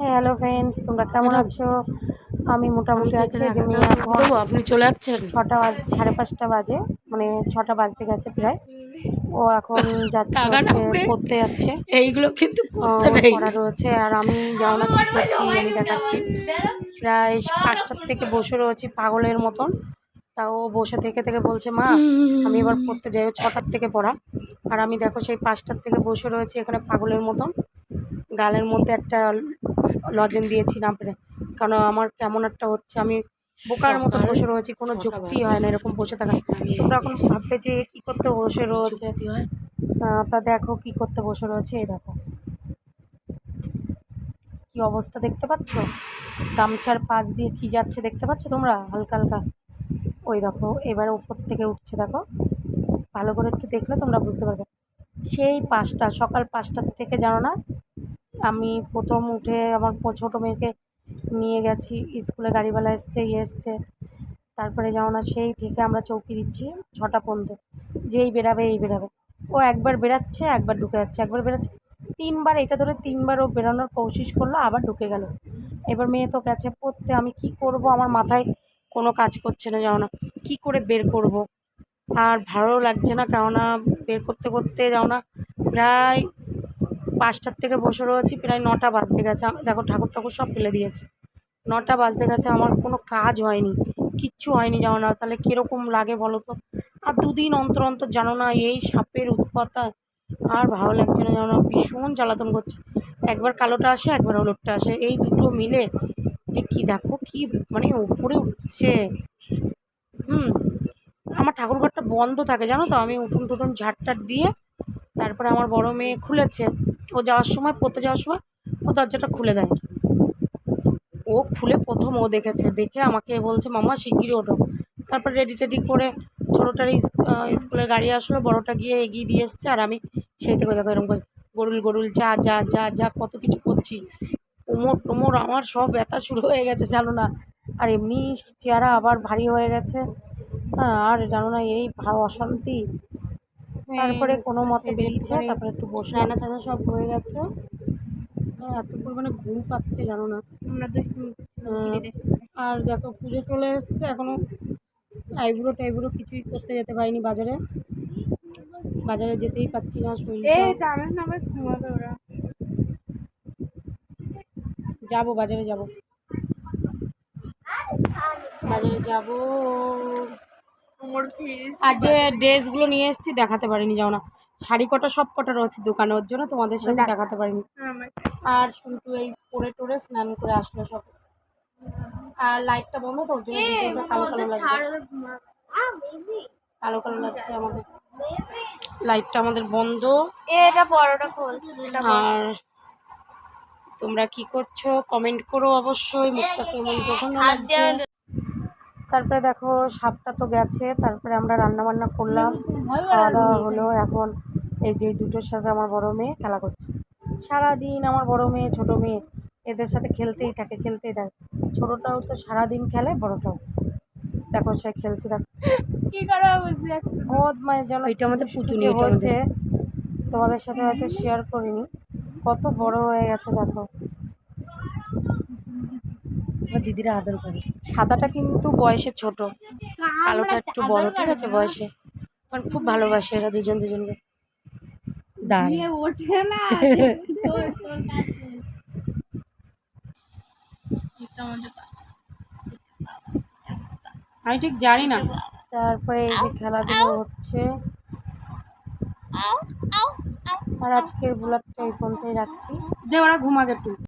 Hello friends তোমরা কেমন আছো? আমি মোটামুটি আছি যে আপনি চলে যাচ্ছেন ছটা বাজ সাড়ে পাঁচটা বাজে মানে ছটা বাজতে গেছে প্রায়। ও এখন যাচ্ছে পড়তে যাচ্ছে। এইগুলো কিন্তু পড়া রয়েছে আর আমি যাও না কী করছি আমি দেখাচ্ছি। প্রায় পাঁচটার থেকে বসে রয়েছি পাগলের মতন। তাও বসে থেকে থেকে বলছে মা আমি এবার পড়তে যাই ছটার থেকে পড়া। আর আমি দেখো সেই পাঁচটার থেকে বসে রয়েছি এখানে পাগলের মতন। গালের মধ্যে একটা লজেন দিয়েছি না পেরে কারণ আমার কেমন একটা হচ্ছে আমি বোকার মতো বসে রয়েছি কোনো যুক্তি হয় না এরকম বসে থাকা। তোমরা এখন ভাববে যে কী করতে বসে রয়েছে। হয়? তা দেখো কী করতে বসে রয়েছে এই দেখো। কী অবস্থা দেখতে পাচ্ছ? গামছার পাশ দিয়ে কী যাচ্ছে দেখতে পাচ্ছ তোমরা? হালকা হালকা। ওই দেখো এবার উপর থেকে উঠছে দেখো। ভালো করে একটু দেখলে তোমরা বুঝতে পারবে। সেই পাঁচটা সকাল পাঁচটা থেকে জানো না আমি প্রথম উঠে আমার ছোটো মেয়েকে নিয়ে গেছি, স্কুলে গাড়িওয়ালা এসছে ইয়ে এসছে। তারপরে জানো না সেই থেকে আমরা চৌকি দিচ্ছি, ছটা পর্যন্ত। যেই বেরাবে, এই বেরাবে। ও একবার বেরাচ্ছে, একবার ঢুকে যাচ্ছে, একবার বেরাচ্ছে। তিনবার, এটা ধরে তিনবার ও বেরানোর কোশিশ করল, আবার ঢুকে গেল। এবার মেয়ে তো গেছে পড়তে, আমি কি করব? আমার মাথায় কোনো কাজ করছে না জানো না কী করে বের করব? আর ভালো লাগছে না, কেননা বের করতে করতে যাও না প্রায় পাঁচটার থেকে বসে রয়েছি, প্রায় নটা বাজতে গেছে। দেখো ঠাকুর ঠাকুর সব ফেলে দিয়েছে। নটা বাজতে গেছে, আমার কোনো কাজ হয়নি, কিচ্ছু হয়নি জানো না। তাহলে কীরকম লাগে বলো তো? আর দুদিন অন্তর অন্তর জানো না, এই সাপের উৎপাতা। আর ভালো লাগছে না জানো না, ভীষণ জ্বালাতন করছে। একবার কালোটা আসে, একবার হলুদটা আসে। এই দুটো মিলে যে কি দেখো কি মানে উপরে উঠছে। হুম, আমার ঠাকুরঘরটা বন্ধ থাকে জানো তো, আমি উঠুন টুটুন ঝাড়টাট দিয়ে তারপরে আমার বড় মেয়ে খুলেছে। ও যাওয়ার সময়, পড়তে যাওয়ার সময় ও দরজাটা খুলে দেয়। ও খুলে প্রথম ও দেখেছে, দেখে আমাকে বলছে, মামা, শিগগিরই ওঠো। তারপর রেডি টেডি করে ছোটোটার স্কুলের গাড়ি আসলো, বড়টা গিয়ে এগিয়ে দিয়ে এসছে, আর আমি সেই থেকে দেখো এরকম করে গরুল গরুল, যা যা যা যা, কত কিছু করছি। কোমর টোমর আমার সব ব্যথা শুরু হয়ে গেছে, জানো না। আর এমনি চেহারা আবার ভারী হয়ে গেছে। হ্যাঁ আর জানো না, এই অশান্তি। তারপরে কোনো মতে বেরিয়েছে তারপরে একটু বসে। রান্না টান্না সব হয়ে গেছে। এত পরিমাণে ঘুম পাচ্ছে জানো না। আর দেখো পুজো চলে এসছে এখনও আইব্রো টাইব্রো কিছুই করতে যেতে পারিনি বাজারে। বাজারে যেতেই পারছি না শরীরটা। যাব বাজারে যাব। বাজারে যাব। আর যে ড্রেসগুলো নিয়ে এসেছি দেখাতে পারিনি যাও না। শাড়ি কটা সব কটা রয়েছে দোকানে ওর জন্য তোমাদের সাথে দেখাতে পারিনি। আর শুনটু এই পরে টোরে স্নান করে আসলো সব। আর লাইটটা বন্ধ তো ওর জন্য কালো কালো লাগছে। কালো কালো লাগছে আমাদের। লাইটটা আমাদের বন্ধ। এটা বড়টা খোল আর তোমরা কি করছ? কমেন্ট করো অবশ্যই মুখটা কেমন যখন তারপরে দেখো সাপটা তো গেছে তারপরে আমরা রান্না বান্না করলাম খাওয়া দাওয়া হলো। এখন এই যে দুটোর সাথে আমার বড় মেয়ে খেলা করছে। সারাদিন আমার বড় মেয়ে ছোট মেয়ে এদের সাথে খেলতেই থাকে খেলতেই থাকে। ছোটোটাও তো সারাদিন খেলে বড়টাও। দেখো সে খেলছে দেখো। কি করা যেন এটা আমাদের পুতুনি, হয়েছে। তোমাদের সাথে হয়তো শেয়ার করিনি। কত বড় হয়ে গেছে দেখো। দিদিরা আদর করে। সাদাটা কিন্তু বয়সে ছোট কালোটা একটু বড় ঠিক আছে বয়সে। মানে খুব ভালোবাসে এরা দুজন দুজনকে। আমি ঠিক জানি না। তারপরে এই যে খেলাধুলো হচ্ছে। আর আজকের ব্লগটা এই পর্যন্তই রাখছি। যে ওরা ঘুমাবে একটু।